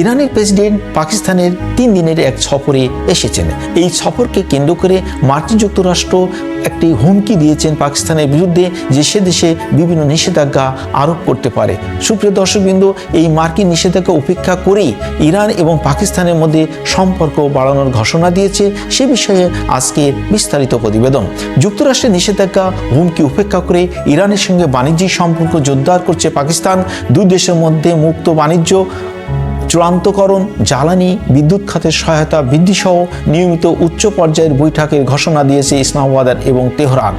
ইরানের প্রেসিডেন্ট পাকিস্তানের তিন দিনের এক সফরে এসেছেন। এই সফরকে কেন্দ্র করে মার্কিন যুক্তরাষ্ট্র একটি হুমকি দিয়েছেন পাকিস্তানের বিরুদ্ধে যে সে দেশে বিভিন্ন নিষেধাজ্ঞা আরোপ করতে পারে। সুপ্রিয় দর্শকবৃন্দ, এই মার্কিন নিষেধাজ্ঞা উপেক্ষা করেই ইরান এবং পাকিস্তানের মধ্যে সম্পর্ক বাড়ানোর ঘোষণা দিয়েছে। সে বিষয়ে আজকে বিস্তারিত প্রতিবেদন। যুক্তরাষ্ট্রের নিষেধাজ্ঞা হুমকি উপেক্ষা করে ইরানের সঙ্গে বাণিজ্যিক সম্পর্ক জোরদার করছে পাকিস্তান। দুই দেশের মধ্যে মুক্ত বাণিজ্য চূড়ান্তকরণ জ্বালানি, বিদ্যুৎ খাতের সহায়তা বৃদ্ধিসহ নিয়মিত উচ্চ পর্যায়ের বৈঠকের ঘোষণা দিয়েছে ইসলামাবাদ এবং তেহরান।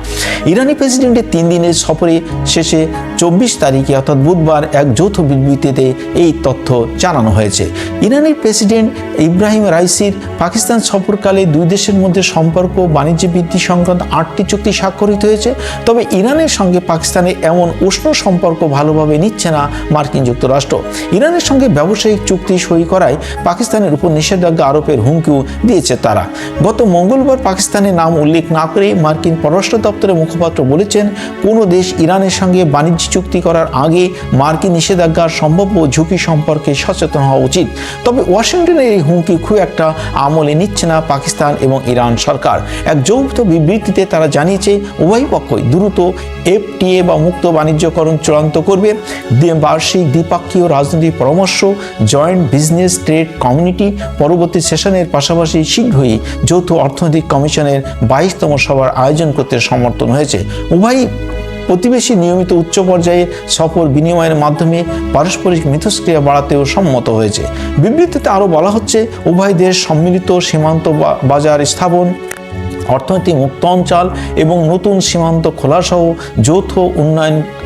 ইরানি প্রেসিডেন্টের তিন দিনের সফরে শেষে চব্বিশ তারিখে, অর্থাৎ বুধবার, এক যৌথ বিবৃতিতে এই তথ্য জানানো হয়েছে। ইরানের প্রেসিডেন্ট ইব্রাহিম রাইসির পাকিস্তান সফরকালে দুই দেশের মধ্যে সম্পর্ক, বাণিজ্য বৃদ্ধি সংক্রান্ত আটটি চুক্তি স্বাক্ষরিত হয়েছে। তবে ইরানের সঙ্গে পাকিস্তানের এমন উষ্ণ সম্পর্ক ভালোভাবে নিচ্ছে না মার্কিন যুক্তরাষ্ট্র। ইরানের সঙ্গে ব্যবসায়িক চুক্তি সই করায় পাকিস্তানের উপর নিষেধাজ্ঞা আরোপের হুমকিও দিয়েছে তারা। গত মঙ্গলবার পাকিস্তানের নাম উল্লেখ না করে মার্কিন পররাষ্ট্র দপ্তরের মুখপাত্র বলেছেন, কোনো দেশ ইরানের সঙ্গে বাণিজ্য চুক্তি করার আগে মার্কিন নিষেধাজ্ঞার সম্ভাব্য ঝুঁকি সম্পর্কে সচেতন হওয়া উচিত। তবে ওয়াশিংটনের এই হুমকি খুব একটা আমলে নিচ্ছে না পাকিস্তান এবং ইরান সরকার। এক যৌথ বিবৃতিতে তারা জানিয়েছে, উভয় পক্ষই দ্রুত এফটিএ বা মুক্ত বাণিজ্যকরণ চূড়ান্ত করবে। বার্ষিক দ্বিপাক্ষীয় রাজনৈতিক পরামর্শ জয়েন্ট বিজনেস ট্রেড কমিউনিটি পরবর্তী সেশনের পাশাপাশি শীঘ্রই যৌথ অর্থনৈতিক কমিশনের বাইশতম সভার আয়োজন করতে সমর্থন হয়েছে। উভয় প্রতিবেশী নিয়মিত উচ্চ পর্যায়ে সফর বিনিময়ের মাধ্যমে পারস্পরিক মিথস্ক্রিয়া বাড়াতেও সম্মত হয়েছে। বিবৃতিতে আরও বলা হচ্ছে, উভয় দেশ সম্মিলিত সীমান্ত বাজার স্থাপন অর্থনৈতিক মুক্ত অঞ্চল এবং নতুন সীমান্ত খোলাসহ যৌথ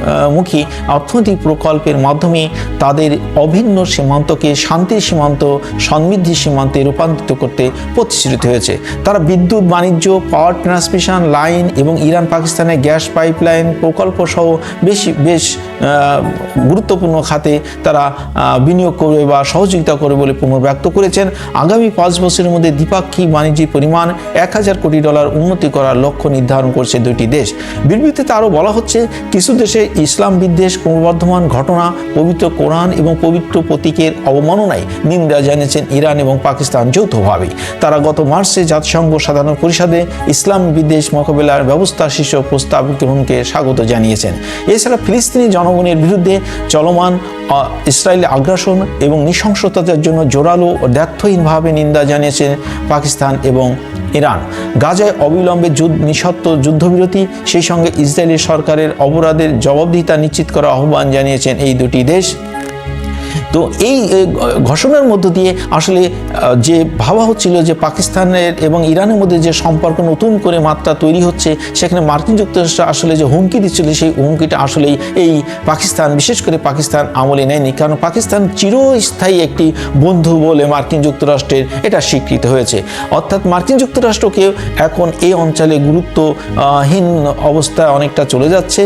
উন্নয়নমুখী অর্থনৈতিক প্রকল্পের মাধ্যমে তাদের অভিন্ন সীমান্তকে শান্তির সীমান্ত সমৃদ্ধি সীমান্তে রূপান্তরিত করতে প্রতিশ্রুতি হয়েছে। তারা বিদ্যুৎ, বাণিজ্য পাওয়ার ট্রান্সমিশন লাইন এবং ইরান, পাকিস্তানের গ্যাস পাইপলাইন প্রকল্প সহ বেশি, বেশ গুরুত্বপূর্ণ খাতে তারা বিনিয়োগ করবে বা সহযোগিতা করবে বলে পুনর্ব্যক্ত করেছেন। আগামী পাঁচ বছরের মধ্যে দ্বিপাক্ষিক বাণিজ্যিক পরিমাণ এক হাজার কোটি ডলার উন্নতি করার লক্ষ্য নির্ধারণ করছে দুটি দেশ। বিবৃতিতে আরও বলা হচ্ছে, কিছু দেশে ইসলাম বিদ্বেষ ক্রমবর্ধমান ঘটনা পবিত্র কোরআন এবং পবিত্র প্রতীকের অবমাননায় নিন্দা জানিয়েছেন ইরান এবং পাকিস্তান যৌথভাবে। তারা গত মার্চে জাতিসংঘ সাধারণ পরিষদে ইসলাম বিদ্বেষ মোকাবেলার ব্যবস্থা শীর্ষক প্রস্তাব গ্রহণকে স্বাগত জানিয়েছেন। এছাড়া ফিলিস্তিনি জনগণের বিরুদ্ধে চলমান আহ, ইসরায়েলি আগ্রাসন এবং নৃশংসতার জন্য জোরালো ও দ্ব্যর্থহীনভাবে নিন্দা জানিয়েছেন পাকিস্তান এবং ইরান। গাজায় অবিলম্বে যুদ্ধ নিঃশর্ত যুদ্ধবিরতি সেই সঙ্গে ইসরায়েলি সরকারের অপরাধের জবাবদিহিতা নিশ্চিত করার আহ্বান জানিয়েছেন এই দুটি দেশ। তো এই ঘোষণার মধ্য দিয়ে আসলে যে ভাবা হচ্ছিল যে পাকিস্তানের এবং ইরানের মধ্যে যে সম্পর্ক নতুন করে মাত্রা তৈরি হচ্ছে, সেখানে মার্কিন যুক্তরাষ্ট্র আসলে যে হুমকি দিচ্ছিল, সেই হুমকিটা আসলেই এই পাকিস্তান, বিশেষ করে পাকিস্তান আমলে নেয়নি। কারণ পাকিস্তান চিরস্থায়ী একটি বন্ধু বলে মার্কিন যুক্তরাষ্ট্রের এটা স্বীকৃত হয়েছে। অর্থাৎ মার্কিন যুক্তরাষ্ট্রকে এখন এই অঞ্চলে গুরুত্বহীন অবস্থায় অনেকটা চলে যাচ্ছে।